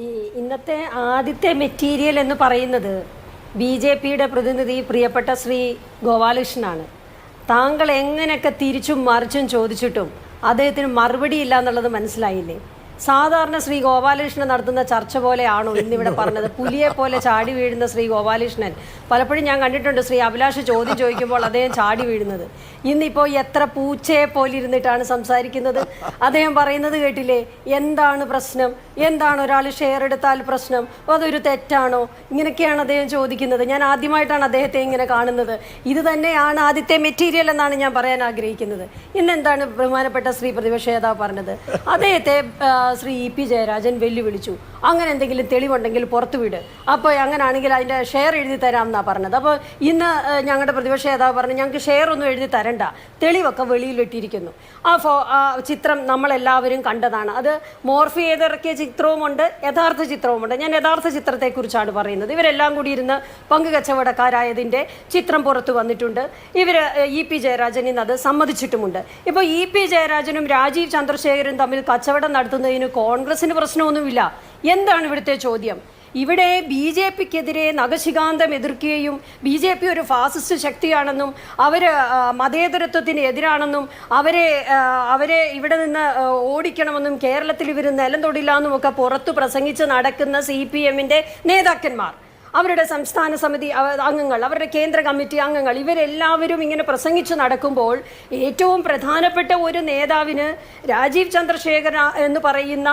ഈ ഇന്നത്തെ ആദ്യത്തെ മെറ്റീരിയൽ എന്ന് പറയുന്നത് ബി ജെ പിയുടെ പ്രതിനിധി പ്രിയപ്പെട്ട ശ്രീ ഗോപാലകൃഷ്ണനാണ്. താങ്കൾ എങ്ങനെയൊക്കെ തിരിച്ചും മറിച്ചും ചോദിച്ചിട്ടും അദ്ദേഹത്തിന് മറുപടി ഇല്ല എന്നുള്ളത് മനസ്സിലായില്ലേ? സാധാരണ ശ്രീ ഗോപാലകൃഷ്ണൻ നടത്തുന്ന ചർച്ച പോലെയാണോ ഇന്നിവിടെ പറഞ്ഞത്? പുലിയെ പോലെ ചാടി വീഴുന്ന ശ്രീ ഗോപാലകൃഷ്ണൻ. പലപ്പോഴും ഞാൻ കണ്ടിട്ടുണ്ട് ശ്രീ അഭിലാഷ് ചോദ്യം ചോദിക്കുമ്പോൾ അദ്ദേഹം ചാടി വീഴുന്നത്. ഇന്നിപ്പോൾ എത്ര പൂച്ചയെ പോലെ ഇരുന്നിട്ടാണ് സംസാരിക്കുന്നത്? അദ്ദേഹം പറയുന്നത് കേട്ടില്ലേ? എന്താണ് പ്രശ്നം? എന്താണ് ഒരാൾ ഷെയർ എടുത്താൽ പ്രശ്നം? അതൊരു തെറ്റാണോ? ഇങ്ങനെയൊക്കെയാണ് അദ്ദേഹം ചോദിക്കുന്നത്. ഞാൻ ആദ്യമായിട്ടാണ് അദ്ദേഹത്തെ ഇങ്ങനെ കാണുന്നത്. ഇത് തന്നെയാണ് ആദ്യത്തെ മെറ്റീരിയൽ എന്നാണ് ഞാൻ പറയാൻ ആഗ്രഹിക്കുന്നത്. ഇന്നെന്താണ് ബഹുമാനപ്പെട്ട ശ്രീ പ്രതിപക്ഷ നേതാവ് പറഞ്ഞത്? അദ്ദേഹത്തെ ശ്രീ ഇ പി ജയരാജൻ വെല്ലുവിളിച്ചു. അങ്ങനെ എന്തെങ്കിലും തെളിവുണ്ടെങ്കിൽ പുറത്തു വിട്. അപ്പോൾ അങ്ങനെയാണെങ്കിൽ അതിന്റെ ഷെയർ എഴുതി തരാം എന്നാണ് പറഞ്ഞത്. അപ്പോൾ ഇന്ന് ഞങ്ങളുടെ പ്രതിപക്ഷ നേതാവ് പറഞ്ഞു ഞങ്ങൾക്ക് ഷെയർ ഒന്നും എഴുതി തരണ്ട. തെളിവൊക്കെ വെളിയിൽ വെട്ടിയിരിക്കുന്നു. ആ ഫോ ആ ചിത്രം നമ്മളെല്ലാവരും കണ്ടതാണ്. അത് മോർഫി ചെയ്തിറക്കിയ ചിത്രവുമുണ്ട് യഥാർത്ഥ ചിത്രവുമുണ്ട്. ഞാൻ യഥാർത്ഥ ചിത്രത്തെക്കുറിച്ചാണ് പറയുന്നത്. ഇവരെല്ലാം കൂടി ഇരുന്ന് പങ്ക് കച്ചവടക്കാരായതിന്റെ ചിത്രം പുറത്തു വന്നിട്ടുണ്ട്. ഇവർ ഇ പി ജയരാജൻ ഇന്ന് അത് സമ്മതിച്ചിട്ടുമുണ്ട്. ഇപ്പോൾ ഇ പി ജയരാജനും രാജീവ് ചന്ദ്രശേഖരനും തമ്മിൽ കച്ചവടം നടത്തുന്നതിന് കോൺഗ്രസിന് പ്രശ്നമൊന്നുമില്ല. എന്താണ് ഇവിടുത്തെ ചോദ്യം? ഇവിടെ ബി ജെ പിക്കെതിരെ നഖശികാന്തം എതിർക്കുകയും ബി ജെ പി ഒരു ഫാസിസ്റ്റ് ശക്തിയാണെന്നും അവർ മതേതരത്വത്തിന് എതിരാണെന്നും അവരെ അവരെ ഇവിടെ നിന്ന് ഓടിക്കണമെന്നും കേരളത്തിൽ ഇവർ നിലം തൊടില്ല എന്നും ഒക്കെ പുറത്തു പ്രസംഗിച്ച് നടക്കുന്ന സി പി എമ്മിന്റെ നേതാക്കന്മാർ. അവരുടെ സംസ്ഥാന സമിതി അംഗങ്ങൾ അവരുടെ കേന്ദ്ര കമ്മിറ്റി അംഗങ്ങൾ ഇവരെല്ലാവരും ഇങ്ങനെ പ്രസംഗിച്ചു നടക്കുമ്പോൾ ഏറ്റവും പ്രധാനപ്പെട്ട ഒരു നേതാവിന് രാജീവ് ചന്ദ്രശേഖര എന്ന് പറയുന്ന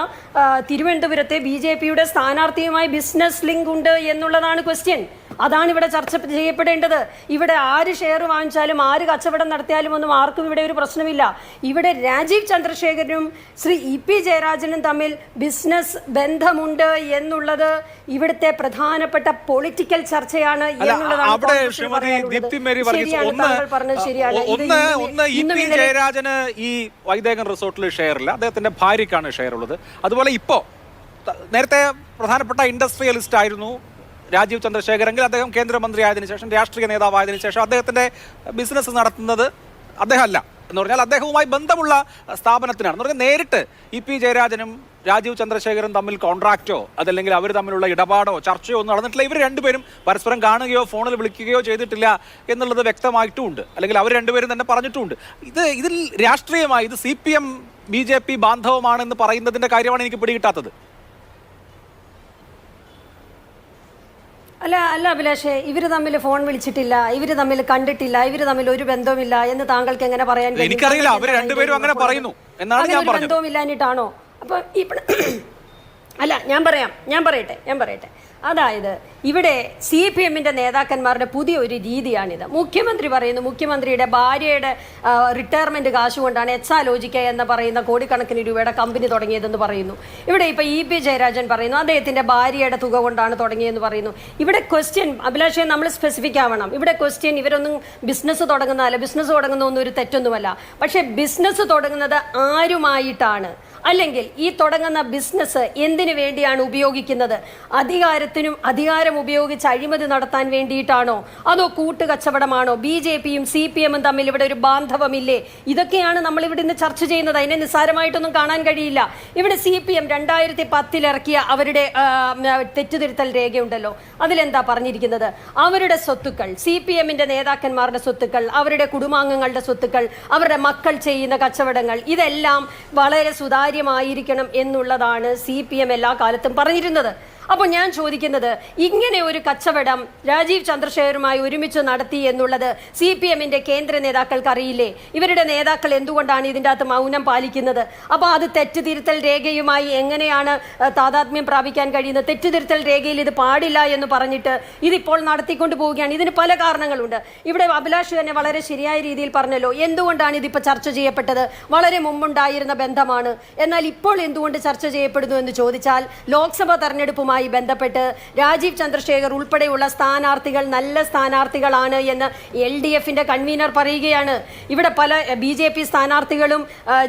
തിരുവനന്തപുരത്തെ ബി ജെ പിയുടെ സ്ഥാനാർത്ഥിയുമായി ബിസിനസ് ലിങ്ക് ഉണ്ട് എന്നുള്ളതാണ് ക്വസ്റ്റ്യൻ. അതാണ് ഇവിടെ ചർച്ച ചെയ്യപ്പെടേണ്ടത്. ഇവിടെ ആര് ഷെയർ വാങ്ങിച്ചാലും ആര് കച്ചവടം നടത്തിയാലും ഒന്നും ആർക്കും ഇവിടെ ഒരു പ്രശ്നമില്ല. ഇവിടെ രാജീവ് ചന്ദ്രശേഖരനും ശ്രീ ഇ പി ജയരാജനും തമ്മിൽ ബിസിനസ് ബന്ധമുണ്ട് എന്നുള്ളത് ഇവിടുത്തെ പ്രധാനപ്പെട്ട പൊളിറ്റിക്കൽ ചർച്ചയാണ് എന്നുള്ളതാണ് ജയരാജന് ഈ വൈദേകൻ റിസോർട്ടിൽ ഷെയർ ഇല്ല അദ്ദേഹത്തിന്റെ ഭാര്യക്കാണ് ഷെയർ ഉള്ളത് അതുപോലെ ഇപ്പോ നേരത്തെ പ്രധാനപ്പെട്ട ഇൻഡസ്ട്രിയലിസ്റ്റ് ആയിരുന്നു രാജീവ് ചന്ദ്രശേഖരെങ്കിൽ അദ്ദേഹം കേന്ദ്രമന്ത്രി ആയതിനു ശേഷം രാഷ്ട്രീയ നേതാവായതിനു ശേഷം അദ്ദേഹത്തിന്റെ ബിസിനസ് നടത്തുന്നത് അദ്ദേഹമല്ല എന്ന് പറഞ്ഞാൽ അദ്ദേഹവുമായി ബന്ധമുള്ള സ്ഥാപനത്തിനാണ്. എന്ന് പറഞ്ഞാൽ നേരിട്ട് ഇ പി ജയരാജനും രാജീവ് ചന്ദ്രശേഖരൻ തമ്മിൽ കോൺട്രാക്റ്റോ അതല്ലെങ്കിൽ അവർ തമ്മിലുള്ള ഇടപാടോ ചർച്ചയോ ഒന്നും നടന്നിട്ടില്ല. ഇവർ രണ്ടുപേരും പരസ്പരം കാണുകയോ ഫോണിൽ വിളിക്കുകയോ ചെയ്തിട്ടില്ല എന്നുള്ളത് വ്യക്തമായിട്ടുമുണ്ട്. അല്ലെങ്കിൽ അവർ രണ്ടുപേരും തന്നെ പറഞ്ഞിട്ടുമുണ്ട്. ഇത് ഇതിൽ രാഷ്ട്രീയമായി ഇത് C P M B J P ബാന്ധവമാണെന്ന് പറയുന്നതിന്റെ കാര്യമാണ് എനിക്ക് പിടികിട്ടാത്തത്. അല്ല അല്ല അഭിലാഷേ ഇവർ തമ്മിൽ ഫോൺ വിളിച്ചിട്ടില്ല ഇവർ തമ്മിൽ കണ്ടിട്ടില്ല ഇവർ തമ്മിൽ ഒരു ബന്ധവുമില്ല എന്ന് താങ്കൾക്ക് എങ്ങനെ പറയാൻ? എനിക്കറിയില്ല. അവർ രണ്ടുപേരും അങ്ങനെ പറയുന്നു എന്നാണ് ഞാൻ പറഞ്ഞത്. ബന്ധവുമില്ലാഞ്ഞിട്ടാണോ അപ്പൊ ഇപ്പ- അല്ല ഞാൻ പറയാം ഞാൻ പറയട്ടെ ഞാൻ പറയട്ടെ. അതായത് ഇവിടെ സി പി എമ്മിന്റെ നേതാക്കന്മാരുടെ പുതിയ ഒരു രീതിയാണിത്. മുഖ്യമന്ത്രി പറയുന്നു മുഖ്യമന്ത്രിയുടെ ഭാര്യയുടെ റിട്ടയർമെന്റ് കാശ് കൊണ്ടാണ് എക്സാലോജിക്ക എന്ന് പറയുന്ന കോടിക്കണക്കിന് രൂപയുടെ കമ്പനി തുടങ്ങിയതെന്ന് പറയുന്നു. ഇവിടെ ഇപ്പോൾ ഇ പി ജയരാജൻ പറയുന്നു അദ്ദേഹത്തിന്റെ ഭാര്യയുടെ തുക കൊണ്ടാണ് തുടങ്ങിയതെന്ന് പറയുന്നു. ഇവിടെ ക്വസ്റ്റ്യൻ അഭിലാഷയെ നമ്മൾ സ്പെസിഫിക് ആവണം. ഇവിടെ ക്വസ്റ്റ്യൻ ഇവരൊന്നും ബിസിനസ് തുടങ്ങുന്നതല്ല ബിസിനസ് തുടങ്ങുന്ന ഒന്നും ഒരു തെറ്റൊന്നുമല്ല. പക്ഷേ ബിസിനസ് തുടങ്ങുന്നത് ആരുമായിട്ടാണ്? അല്ലെങ്കിൽ ഈ തുടങ്ങുന്ന ബിസിനസ് എന്തിനു വേണ്ടിയാണ് ഉപയോഗിക്കുന്നത്? അധികാരത്തിനും അധികാരം ഉപയോഗിച്ച് അഴിമതി നടത്താൻ വേണ്ടിയിട്ടാണോ? അതോ കൂട്ടുകച്ചവടമാണോ? ബി ജെ പിയും സി പി എമ്മും തമ്മിൽ ഇവിടെ ഒരു ബാന്ധവമില്ലേ? ഇതൊക്കെയാണ് നമ്മൾ ഇവിടെ ഇന്ന് ചർച്ച ചെയ്യുന്നത്. അതിനെ നിസ്സാരമായിട്ടൊന്നും കാണാൻ കഴിയില്ല. ഇവിടെ സി പി എം രണ്ടായിരത്തി പത്തിൽ ഇറക്കിയ അവരുടെ തെറ്റുതിരുത്തൽ രേഖയുണ്ടല്ലോ. അതിലെന്താ പറഞ്ഞിരിക്കുന്നത്? അവരുടെ സ്വത്തുക്കൾ സി പി എമ്മിന്റെ നേതാക്കന്മാരുടെ സ്വത്തുക്കൾ അവരുടെ കുടുംബാംഗങ്ങളുടെ സ്വത്തുക്കൾ അവരുടെ മക്കൾ ചെയ്യുന്ന കച്ചവടങ്ങൾ ഇതെല്ലാം വളരെ സുതാര്യമായിരിക്കണം എന്നുള്ളതാണ് സി പി എം എല്ലാ കാലത്തും പറഞ്ഞിരുന്നത്. അപ്പോൾ ഞാൻ ചോദിക്കുന്നത് ഇങ്ങനെ ഒരു കച്ചവടം രാജീവ് ചന്ദ്രശേഖരുമായി ഒരുമിച്ച് നടത്തി എന്നുള്ളത് സി പി എമ്മിന്റെ കേന്ദ്ര നേതാക്കൾക്ക് അറിയില്ലേ ഇവരുടെ നേതാക്കൾ എന്തുകൊണ്ടാണ് ഇതിന്റെ അകത്ത് മൗനം പാലിക്കുന്നത്? അപ്പോൾ അത് തെറ്റുതിരുത്തൽ രേഖയുമായി എങ്ങനെയാണ് താതാത്മ്യം പ്രാപിക്കാൻ കഴിയുന്നത്? തെറ്റുതിരുത്തൽ രേഖയിൽ ഇത് പാടില്ല എന്ന് പറഞ്ഞിട്ട് ഇതിപ്പോൾ നടത്തിക്കൊണ്ട് പോവുകയാണ്. ഇതിന് പല കാരണങ്ങളുണ്ട്. ഇവിടെ അഭിലാഷ് തന്നെ വളരെ ശരിയായ രീതിയിൽ പറഞ്ഞല്ലോ എന്തുകൊണ്ടാണ് ഇതിപ്പോൾ ചർച്ച ചെയ്യപ്പെട്ടത്? വളരെ മുമ്പുണ്ടായിരുന്ന ബന്ധമാണ്. എന്നാൽ ഇപ്പോൾ എന്തുകൊണ്ട് ചർച്ച ചെയ്യപ്പെടുന്നു എന്ന് ചോദിച്ചാൽ ലോക്സഭാ തെരഞ്ഞെടുപ്പുമായി കേസുമായി ബന്ധപ്പെട്ട് രാജീവ് ചന്ദ്രശേഖർ ഉൾപ്പെടെയുള്ള സ്ഥാനാർത്ഥികൾ നല്ല സ്ഥാനാർത്ഥികളാണ് എന്ന് എൽ ഡി എഫിന്റെ കൺവീനർ പറയുകയാണ്. ഇവിടെ പല ബി ജെ പി സ്ഥാനാർത്ഥികളും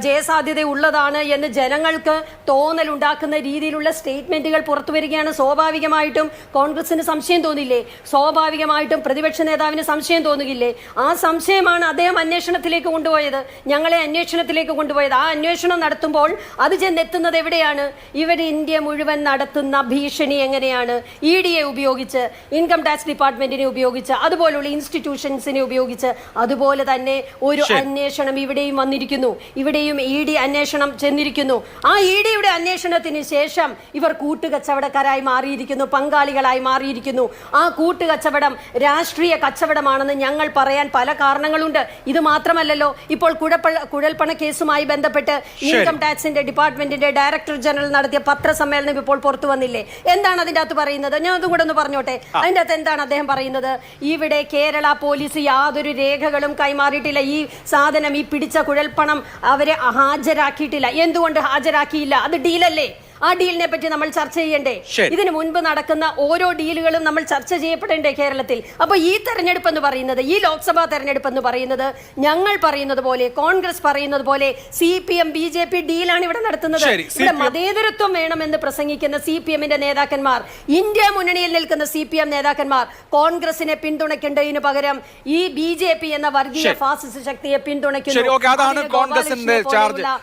ജയസാധ്യത ഉള്ളതാണ് എന്ന് ജനങ്ങൾക്ക് തോന്നലുണ്ടാക്കുന്ന രീതിയിലുള്ള സ്റ്റേറ്റ്മെന്റുകൾ പുറത്തു വരികയാണ്. സ്വാഭാവികമായിട്ടും കോൺഗ്രസിന് സംശയം തോന്നില്ലേ? സ്വാഭാവികമായിട്ടും പ്രതിപക്ഷ നേതാവിന് സംശയം തോന്നുകില്ലേ ആ സംശയമാണ് അദ്ദേഹം അന്വേഷണത്തിലേക്ക് കൊണ്ടുപോയത്. ഞങ്ങളെ അന്വേഷണത്തിലേക്ക് കൊണ്ടുപോയത്. ആ അന്വേഷണം നടത്തുമ്പോൾ അത് ചെന്നെത്തുന്നത് എവിടെയാണ്? ഇവർ ഇന്ത്യ മുഴുവൻ നടത്തുന്ന ഭീഷണി എങ്ങനെയാണ്? ഇ ഡി എ ഉപയോഗിച്ച് ഇൻകം ടാക്സ് ഡിപ്പാർട്ട്മെന്റിനെ ഉപയോഗിച്ച് അതുപോലുള്ള ഇൻസ്റ്റിറ്റ്യൂഷൻസിനെ ഉപയോഗിച്ച് അതുപോലെ തന്നെ ഒരു അന്വേഷണം ഇവിടെയും വന്നിരിക്കുന്നു. ഇവിടെയും ഇ ഡി അന്വേഷണം ചെന്നിരിക്കുന്നു. ആ ഇ ഡിയുടെ അന്വേഷണത്തിന് ശേഷം ഇവർ കൂട്ടുകച്ചവടക്കാരായി മാറിയിരിക്കുന്നു പങ്കാളികളായി മാറിയിരിക്കുന്നു. ആ കൂട്ടുകച്ചവടം രാഷ്ട്രീയ കച്ചവടമാണെന്ന് ഞങ്ങൾ പറയാൻ പല കാരണങ്ങളുണ്ട്. ഇത് മാത്രമല്ലല്ലോ ഇപ്പോൾ കുഴപ്പ കുഴൽപ്പണ കേസുമായി ബന്ധപ്പെട്ട് ഇൻകം ടാക്സിന്റെ ഡിപ്പാർട്ട്മെന്റിന്റെ ഡയറക്ടർ ജനറൽ നടത്തിയ പത്രസമ്മേളനം ഇപ്പോൾ പുറത്തു വന്നില്ലേ? എന്താണ് അതിന്റെ അകത്ത് പറയുന്നത്? ഞാൻ അതും കൂടെ ഒന്ന് പറഞ്ഞോട്ടെ. അതിന്റെ അകത്ത് എന്താണ് അദ്ദേഹം പറയുന്നത്? ഇവിടെ കേരള പോലീസ് യാതൊരു രേഖകളും കൈമാറിയിട്ടില്ല. ഈ സാധനം ഈ പിടിച്ച കുഴൽപ്പണം അവരെ ഹാജരാക്കിയിട്ടില്ല. എന്തുകൊണ്ട് ഹാജരാക്കിയില്ല? അത് ഡീലല്ലേ? ആ ഡീലിനെ പറ്റി നമ്മൾ ചർച്ച ചെയ്യണ്ടേ? ഇതിന് മുൻപ് നടക്കുന്ന ഓരോ ഡീലുകളും നമ്മൾ ചർച്ച ചെയ്യപ്പെടേണ്ടേ കേരളത്തിൽ? അപ്പൊ ഈ തെരഞ്ഞെടുപ്പ് എന്ന് പറയുന്നത് ഈ ലോക്സഭാ തെരഞ്ഞെടുപ്പ് എന്ന് പറയുന്നത് ഞങ്ങൾ പറയുന്നത് പോലെ കോൺഗ്രസ് പറയുന്നത് പോലെ C P M B J P ഡീലാണ് ഇവിടെ നടത്തുന്നത്. ഇവിടെ മതേതരത്വം വേണമെന്ന് പ്രസംഗിക്കുന്ന സി പി എമ്മിന്റെ നേതാക്കന്മാർ ഇന്ത്യ മുന്നണിയിൽ നിൽക്കുന്ന സി പി എം നേതാക്കന്മാർ കോൺഗ്രസിനെ പിന്തുണയ്ക്കേണ്ടതിന് പകരം ഈ ബി ജെ പി എന്ന വർഗീയ. ഫാസിസ്റ്റ് ശക്തിയെ പിന്തുണയ്ക്കുന്നു.